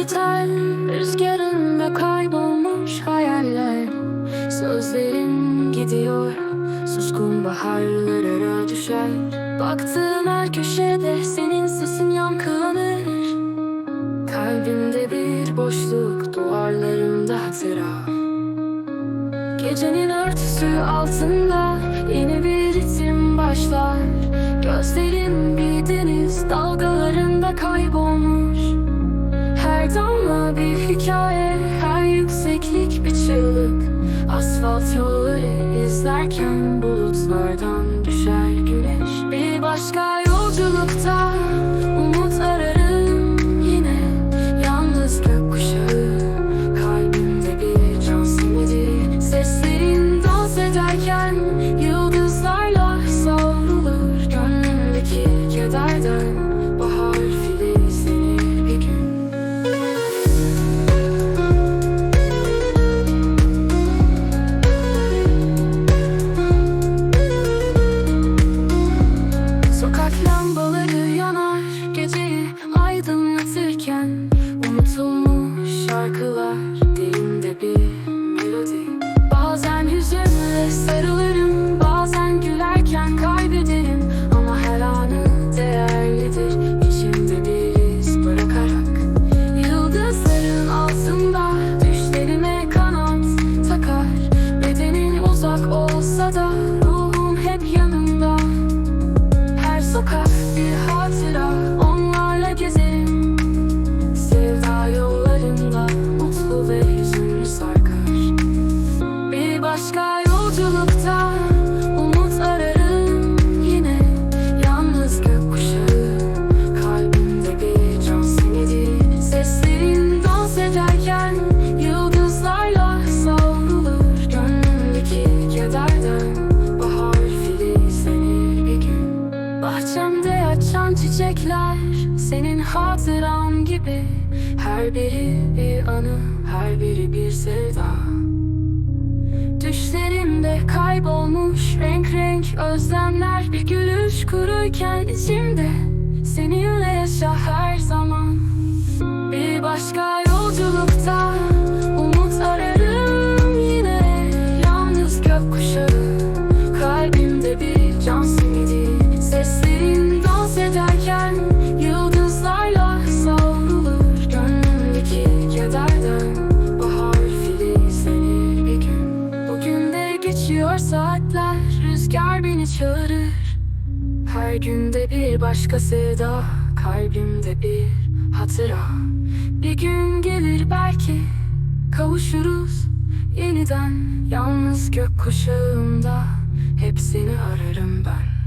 biter. Rüzgarında kaybolmuş hayaller. Sözlerin gidiyor Suskun baharlara düşer. Baktığın her köşede senin sesin yankılanır. Kalbimde bir boşluk duvarlarımda hatıra. Gecenin örtüsü altında yeni bir ritim başlar. Gözlerin bir deniz dalgalarında kaybolmuş bir hikaye, her yükseklik bir çığlık. Asfalt yolları izlerken bulutlardan düşer güneş. Bir başka yolculukta başka yolculukta Umut ararım yine. Yalnız gökkuşağı Kalbimde bir can simidi. Seslerin dans ederken Yıldızlarla savrulur. Gönlümdeki kederden Bahar filizlenir bir gün. Bahçemde açan çiçekler senin hatıran gibi. Her biri bir anı, her biri bir sevda Düşlerimde kaybolmuş renk renk özlemler. Bir gülüş kuruyken içimde seninle yaşa her zaman. Bir başka rüzgar beni çağırır. Her günde bir başka sevda kalbimde bir hatıra. Bir gün gelir belki kavuşuruz yeniden. Yalnız gökkuşağımda hep seni ararım ben